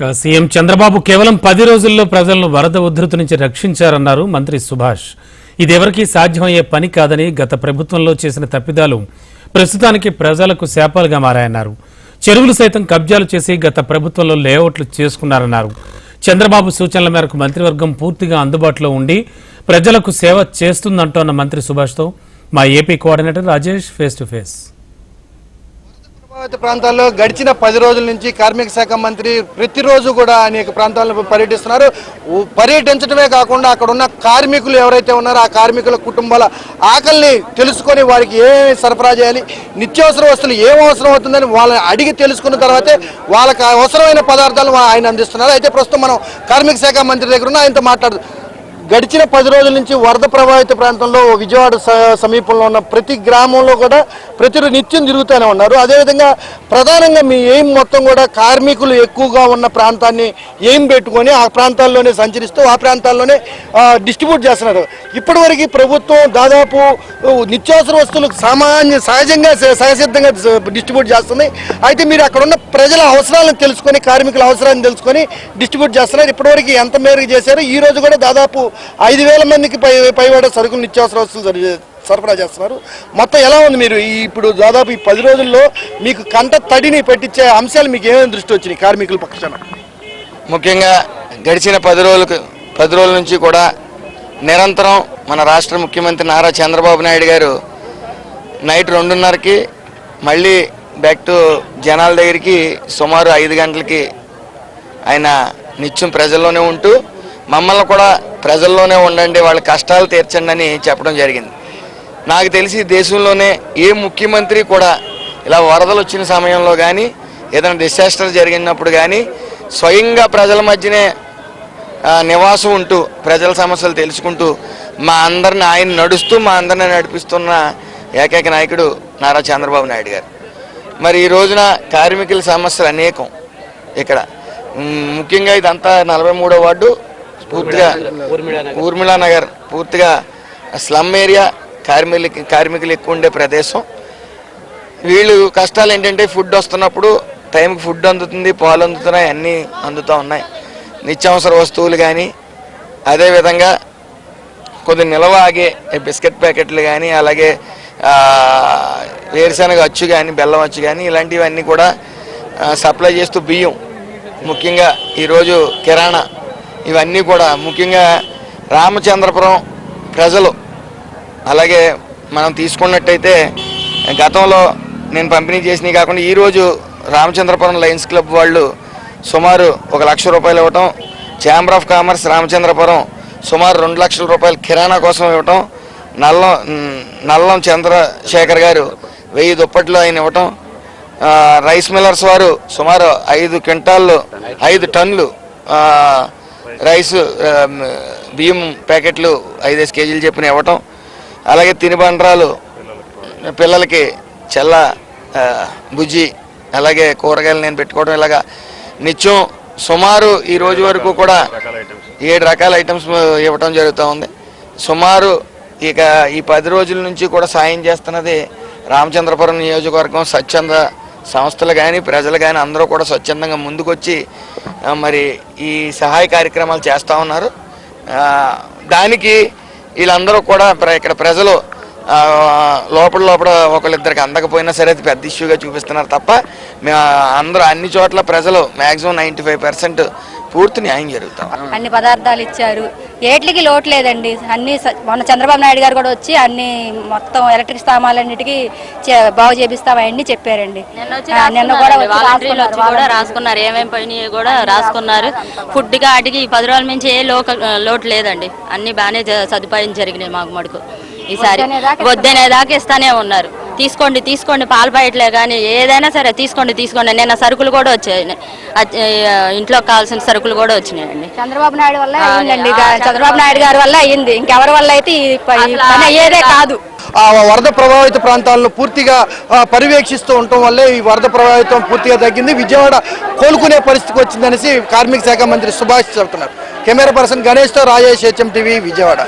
CM Chandrababu కేవలం పది రోజుల్లో ప్రజలను వరద ఉధృతి నుంచి రక్షించారన్నారు మంత్రి సుభాష్. ఇది ఎవరికీ సాధ్యమయ్యే పని కాదని గత ప్రభుత్వంలో చేసిన తప్పిదాలు ప్రస్తుతానికి ప్రజలకు శాపాలుగా మారాయన్నారు. చెరువులు సైతం కబ్జాలు చేసి గత ప్రభుత్వంలో లేఅవుట్లు చేసుకున్నారన్నారు. చంద్రబాబు సూచనల మేరకు మంత్రివర్గం పూర్తిగా అందుబాటులో ఉండి ప్రజలకు సేవ చేస్తుందంటోన్న మంత్రి సుభాష్తో మా AP coordinator Rajesh face to face. ప్రభావిత ప్రాంతాల్లో గడిచిన పది రోజుల నుంచి కార్మిక శాఖ మంత్రి ప్రతిరోజు కూడా అనేక ప్రాంతాలను పర్యటిస్తున్నారు. పర్యటించడమే కాకుండా అక్కడ ఉన్న కార్మికులు ఎవరైతే ఉన్నారో ఆ కార్మికుల కుటుంబాల ఆకలిని తెలుసుకొని వారికి ఏమేమి సరఫరా చేయాలి నిత్యావసర వస్తువులు ఏం అవసరం అవుతుందని వాళ్ళని అడిగి తెలుసుకున్న తర్వాతే వాళ్ళకి అవసరమైన పదార్థాలు ఆయన అందిస్తున్నారు. అయితే ప్రస్తుతం మనం కార్మిక శాఖ మంత్రి దగ్గర ఉన్న ఆయనతో మాట్లాడు గడిచిన పది రోజుల నుంచి వరద ప్రభావిత ప్రాంతంలో విజయవాడ సమీపంలో ఉన్న ప్రతి గ్రామంలో కూడా ప్రతి నిత్యం తిరుగుతూనే ఉన్నారు. అదేవిధంగా ప్రధానంగా మీ ఎయిమ్ మొత్తం కూడా కార్మికులు ఎక్కువగా ఉన్న ప్రాంతాన్ని ఎయిమ్ పెట్టుకొని ఆ ప్రాంతాల్లోనే సంచరిస్తూ ఆ ప్రాంతాల్లోనే డిస్ట్రిబ్యూట్ చేస్తున్నారు. ఇప్పటివరకు ప్రభుత్వం దాదాపు నిత్యావసర వస్తువులకు సామాన్య సహజంగా సహసిద్ధంగా డిస్ట్రిబ్యూట్ చేస్తుంది. అయితే మీరు అక్కడ ఉన్న ప్రజల అవసరాలను తెలుసుకొని కార్మికుల అవసరాలను తెలుసుకొని డిస్ట్రిబ్యూట్ చేస్తున్నారు. ఇప్పటివరకు ఎంత మేరకు చేశారు ఈ రోజు కూడా దాదాపు ఐదు వేల మందికి పై పైవాడ సరుకులు నిత్యావసర వస్తువులు సరి- సరఫరా చేస్తున్నారు. మొత్తం ఎలా ఉంది మీరు ఇప్పుడు దాదాపు ఈ పది రోజుల్లో మీకు కంట తడిని పెట్టించే అంశాలు మీకు ఏమేమి దృష్టి వచ్చినాయి? కార్మికుల పక్షాన. ముఖ్యంగా గడిచిన పది రోజులకు పది రోజుల నుంచి కూడా నిరంతరం మన రాష్ట్ర ముఖ్యమంత్రి నారా చంద్రబాబు నాయుడు గారు నైట్ రెండున్నరకి మళ్ళీ బ్యాక్ టు జనాల దగ్గరికి సుమారు ఐదు గంటలకి ఆయన నిత్యం ప్రజల్లోనే ఉంటూ మమ్మల్ని కూడా ప్రజల్లోనే ఉండండి వాళ్ళ కష్టాలు తీర్చండి అని చెప్పడం జరిగింది. నాకు తెలిసి దేశంలోనే ఏ ముఖ్యమంత్రి కూడా ఇలా వరదలు వచ్చిన సమయంలో కానీ ఏదైనా డిసాస్టర్ జరిగినప్పుడు కానీ స్వయంగా ప్రజల మధ్యనే నివాసం ఉంటూ ప్రజల సమస్యలు తెలుసుకుంటూ మా అందరిని ఆయన నడుస్తూ మా అందరిని నడిపిస్తున్న ఏకైక నాయకుడు నారా చంద్రబాబు నాయుడు గారు. మరి ఈ రోజున కార్మికుల సమస్యలు అనేకం ఇక్కడ. ముఖ్యంగా ఇదంతా నలభై మూడో వార్డు పూర్తిగా ఊర్మిళా నగర్ పూర్తిగా స్లమ్ ఏరియా కార్మికులకి కార్మికులు ఎక్కువ ఉండే ప్రదేశం. వీళ్ళు కష్టాలు ఏంటంటే ఫుడ్ వస్తున్నప్పుడు టైంకి ఫుడ్ అందుతుంది పాలు అందుతున్నాయి అన్నీ అందుతూ ఉన్నాయి. నిత్యావసర వస్తువులు కానీ అదేవిధంగా కొద్ది నిల్వ ఆగే బిస్కెట్ ప్యాకెట్లు కానీ అలాగే వేరుశనగ అచ్చు కానీ బెల్లం అచ్చు కానీ ఇలాంటివన్నీ కూడా సప్లై చేస్తూ బియ్యం. ముఖ్యంగా ఈరోజు కిరాణా ఇవన్నీ కూడా ముఖ్యంగా రామచంద్రపురం ప్రజలు అలాగే మనం తీసుకున్నట్టయితే గతంలో నేను పంపిణీ చేసినవి కాకుండా ఈరోజు రామచంద్రపురం లయన్స్ క్లబ్ వాళ్ళు సుమారు ఒక లక్ష రూపాయలు ఇవ్వటం ఛాంబర్ ఆఫ్ కామర్స్ రామచంద్రపురం సుమారు రెండు లక్షల రూపాయలు కిరాణా కోసం ఇవ్వటం నల్లం నల్లం చంద్రశేఖర్ గారు వెయ్యి దుప్పట్లు ఆయన ఇవ్వటం రైస్ మిల్లర్స్ వారు సుమారు ఐదు క్వింటాళ్ళు ఐదు టన్నులు రైస్ బియ్యం ప్యాకెట్లు ఐదేసి కేజీలు చెప్పిన ఇవ్వటం. అలాగే తినుబండరాలు పిల్లలకి చెల్ల బుజ్జి అలాగే కూరగాయలు నేను పెట్టుకోవడం ఇలాగా. నిత్యం సుమారు ఈ రోజు వరకు కూడా ఏడు రకాల ఐటమ్స్. ఇవ్వటం జరుగుతూ ఉంది. సుమారు ఇక ఈ పది రోజుల నుంచి కూడా సాయం చేస్తున్నది రామచంద్రపురం నియోజకవర్గం స్వచ్ఛంద సంస్థలు కానీ ప్రజలు కానీ అందరూ కూడా స్వచ్ఛందంగా ముందుకొచ్చి మరి ఈ సహాయ కార్యక్రమాలు చేస్తూ ఉన్నారు. దానికి వీళ్ళందరూ కూడా ప్ర- ఇక్కడ ప్రజలు లోపల లోపల ఒకళ్ళిద్దరికి అందకపోయినా సరే అది పెద్ద ఇష్యూగా చూపిస్తున్నారు తప్ప మేము అందరూ అన్ని చోట్ల ప్రజలు మ్యాక్సిమం నైంటీ ఫైవ్ పర్సెంట్ పూర్తి న్యాయం జరుగుతాం. అన్ని పదార్థాలు ఇచ్చారు. ఏట్లకి లోటు లేదండి. అన్ని మొన్న చంద్రబాబు నాయుడు గారు కూడా వచ్చి అన్ని మొత్తం ఎలక్ట్రిక్ సామాన్లన్నిటికీ చే- బాగు చేపిస్తామని చెప్పారండి. నిన్న వచ్చి ఆ, నిన్న కూడా రాసుకున్నారు. కూడా రాసుకున్నారు. ఏమేమి పోయినాయి కూడా రాసుకున్నారు. ఫుడ్ ఈ పది రోజుల నుంచి ఏ లోక లోటు లేదండి. అన్ని బాగానే సదుపాయం జరిగినాయి మాకు మటుకు. ఈసారి వద్దనేదాకా వద్దనేదాకా ఇస్తానే ఉన్నారు. తీసుకోండి తీసుకోండి పాల ప్యాకెట్లే కానీ ఏదైనా సరే తీసుకోండి తీసుకోండి. నిన్న సరుకులు కూడా వచ్చాయి ఇంట్లో కావాల్సిన సరుకులు కూడా వచ్చినాయండి. చంద్రబాబు నాయుడు వల్ల చంద్రబాబు నాయుడు గారి వల్ల అయ్యింది ఇంకెవరి వల్ల అయితే అయ్యేదే కాదు. ఆ వరద ప్రభావిత ప్రాంతాలను పూర్తిగా పర్యవేక్షిస్తూ ఉండటం వల్లే ఈ వరద ప్రభావితం పూర్తిగా తగ్గింది. విజయవాడ కోలుకునే పరిస్థితికి వచ్చిందనేసి కార్మిక శాఖ మంత్రి సుభాష్ చెబుతున్నారు. కెమెరా పర్సన్ గణేష్తో రాజేష్ హెచ్ఎం టీవీ విజయవాడ.